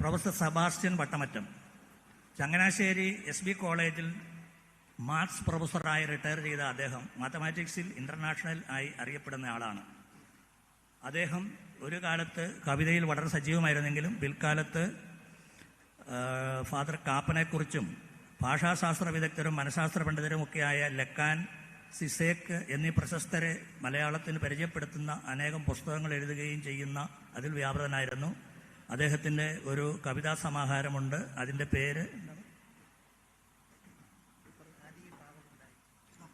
Professor Sebastian Vattamattam Changanassery S B കോളേജിൽ maths പ്രൊഫസറായി retire ചെയ്ത അദ്ദേഹം മാത്തമാറ്റിക്സിൽ ഇന്റർനാഷണൽ ആയി അറിയപ്പെടുന്ന ആളാണ്. അദ്ദേഹം ഒരു കാലത്ത് കവിതയിൽ വളരെ സജീവമായിരുന്നെങ്കിലും പിൽക്കാലത്ത് ഫാദർ കാപ്പനെക്കുറിച്ചും ഭാഷാശാസ്ത്ര വിദഗ്ധരും മനഃശാസ്ത്ര പണ്ഡിതരുമൊക്കെയായ ലക്കാൻ സിസേക്ക് എന്നീ പ്രശസ്തരെ മലയാളത്തിന് പരിചയപ്പെടുത്തുന്ന അനേകം പുസ്തകങ്ങൾ എഴുതുകയും ചെയ്യുന്ന അതിൽ വ്യാപൃതനായിരുന്നു. അദ്ദേഹത്തിന്റെ ഒരു കവിതാ സമാഹാരമുണ്ട്. അതിന്റെ പേര്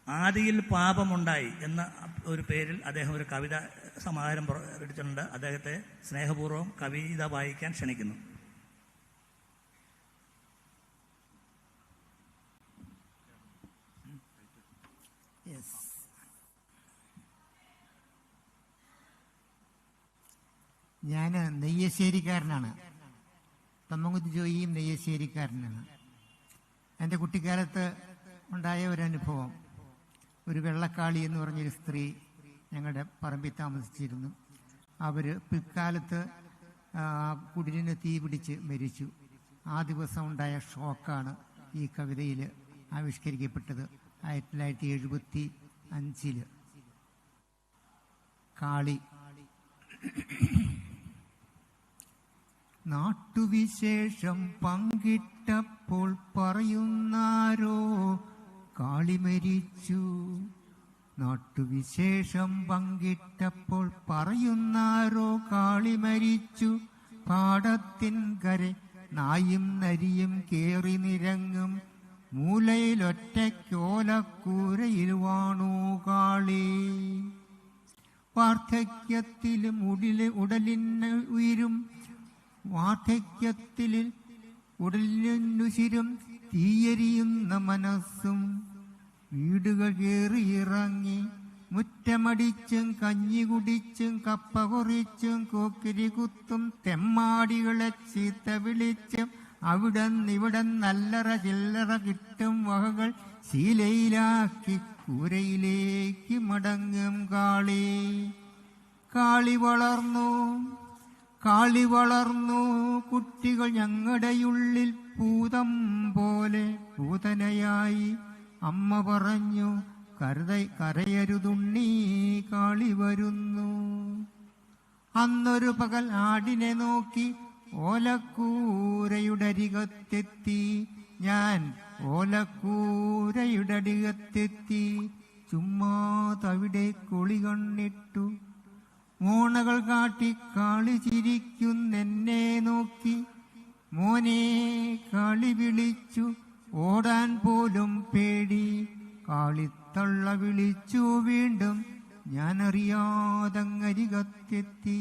ആദിയിൽ പാപമുണ്ടായി എന്ന ഒരു പേരിൽ അദ്ദേഹം ഒരു കവിതാ സമാഹാരം പ്രകടിച്ചിട്ടുണ്ട് അദ്ദേഹത്തെ സ്നേഹപൂർവം കവിത വായിക്കാൻ ക്ഷണിക്കുന്നു. ഞാൻ നെയ്യശ്ശേരിക്കാരനാണ്. തമ്മങ്കുത്തി ജോയിയും നെയ്യശ്ശേരിക്കാരനാണ്. എന്റെ കുട്ടിക്കാലത്ത് ഉണ്ടായ ഒരു അനുഭവം ഒരു വെള്ളക്കാളി എന്ന് പറഞ്ഞൊരു സ്ത്രീ ഞങ്ങളുടെ പറമ്പിൽ താമസിച്ചിരുന്നു. അവർ പിൽക്കാലത്ത് കുടിലിന് തീ പിടിച്ച് മരിച്ചു. ആ ദിവസം ഉണ്ടായ ഷോക്കാണ് ഈ കവിതയിൽ ആവിഷ്കരിക്കപ്പെട്ടത്. ആയിരത്തി തൊള്ളായിരത്തി എഴുപത്തി അഞ്ചിൽ. കാളി. നാട്ടുവിശേഷം പങ്കിട്ടപ്പോൾ പറയുന്നാരോ? കാളിമരിച്ചു നാട്ടുവിശേഷം പങ്കിട്ടപ്പോൾ പറയുന്നാരോ? കാളിമരിച്ചു പാടത്തിൻ കരെ നായും നരിയും കേറി നിരങ്ങും. മൂലയിലൊറ്റയ്ക്കോലക്കൂരയിൽ വാണു കാളി. വാർദ്ധക്യത്തിലും ഉടൽ ഉടലിന് ഉയരും. വാർദ്ധക്യത്തിൽ ഉടലിനുശിരും തീയരിയുന്ന മനസ്സും വീടുകൾ കയറി ഇറങ്ങി മുറ്റമടിച്ചും കഞ്ഞി കുടിച്ചും കപ്പ കുറിച്ചും കോക്കിരി കുത്തും തെമ്മാടികളെ ചീത്ത വിളിച്ചും അവിടെ ഇവിടെ നല്ലറ ചില്ലറ കിട്ടും വകകൾ ശീലയിലാക്കി കൂരയിലേക്ക് മടങ്ങും കാളി. കാളി വളർന്നു. കാളി വളർന്നു. കുട്ടികൾ ഞങ്ങളുടെയുള്ളിൽ പൂതം പോലെ പൂതനയായി അമ്മ പറഞ്ഞു കരുത കരയരുതുണ്ണി കാളി വരുന്നു. അന്നൊരു പകൽ ആടിനെ നോക്കി ഓലക്കൂരയുടെ അരികത്തെത്തി. ഞാൻ ഓലക്കൂരയുടെ അരികത്തെത്തി. ചുമ്മാ തവിടെ കുളി കണ്ണിട്ടു. മോണകൾ കാട്ടി കാളി ചിരിക്കുന്നെന്നെ നോക്കി. മോനെ കാളി വിളിച്ചു ഓടാൻ പോലും പേടി. കാളിത്തള്ള വിളിച്ചു വീണ്ടും ഞാൻ അറിയാതങ്ങരികത്തെത്തി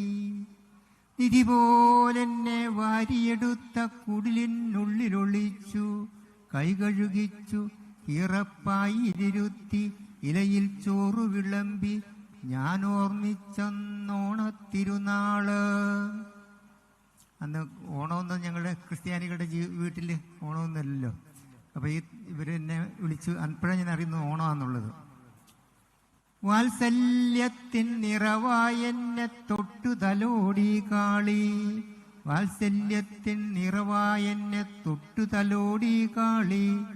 നിധി പോലെന്നെ വാരിയെടുത്ത കുടിലിനുള്ളിലൊളിച്ചു കൈകഴുകിച്ചു ഇറപ്പായി ഇരുത്തി ഇലയിൽ ചോറു വിളമ്പി ഞാൻ ഓർമ്മിച്ചോണത്തിരുന്നാൾ അന്ന് ഓണമെന്ന് ഞങ്ങളുടെ ക്രിസ്ത്യാനികളുടെ ജീ വീട്ടിൽ ഓണമെന്നല്ലല്ലോ അപ്പൊ ഈ ഇവരെന്നെ വിളിച്ചു അപ്പോഴാണ് ഞാൻ അറിയുന്നത് വാത്സല്യത്തിൻ നിറവായെന്നെ തൊട്ടു തലോടി കാളി. വാത്സല്യത്തിൻ നിറവായെന്നെ തൊട്ടു തലോടി കാളി.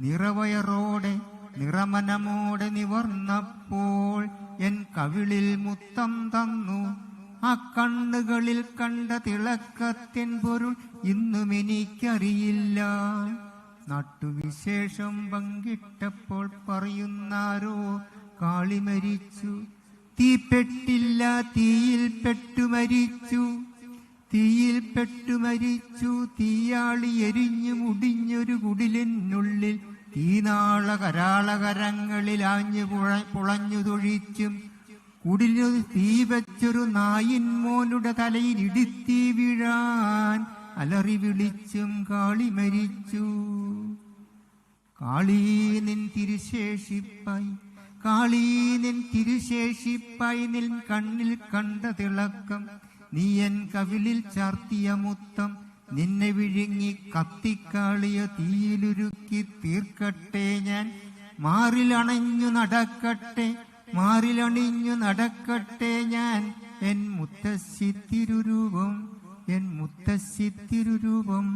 നിറവയറോടെ നിറമനമോടെ നിവർന്നപ്പോൾ എൻ കവിളിൽ മുത്തം തന്നു. ആ കണ്ണുകളിൽ കണ്ട തിളക്കത്തിൻ പൊരുൾ ഇന്നും എനിക്കറിയില്ല. നാട്ടുവിശേഷം പങ്കിട്ടപ്പോൾ പറയുന്നാരോ കാളി മരിച്ചു. തീപ്പെട്ടില്ല തീയിൽ പെട്ടു മരിച്ചു. തീയിൽ പെട്ടു മരിച്ചു. തീയാളി എരിഞ്ഞു മുടിഞ്ഞൊരു കുടിലിനുള്ളിൽ തീനാള കരാളകരങ്ങളിൽ ആഞ്ഞു പുഴ- പുളഞ്ഞു തൊഴിച്ചും കുടിലു തീ വെച്ചൊരു നായിൻ മോനുടെ തലയിൽ ഇടുത്തി വീഴാൻ അലറി വിളിച്ചും കാളി മരിച്ചു. കാളീ നിൻ തിരുശേഷിപ്പായി കാളീ നിൻ തിരുശേഷിപ്പായി നിൻ കണ്ണിൽ കണ്ട തിളക്കം നീ എൻ കവിളിൽ ചാർത്തിയ മുത്തം നിന്നെ വിഴുങ്ങി കത്തിക്കാളിയ തീയിലുരുക്കി തീർക്കട്ടെ ഞാൻ. മാറിലണഞ്ഞു നടക്കട്ടെ മാറിലണിഞ്ഞു നടക്കട്ടെ ഞാൻ. എൻ മുത്തശ്ശി തിരുരൂപം എൻ മുത്തശ്ശി തിരുരൂപം.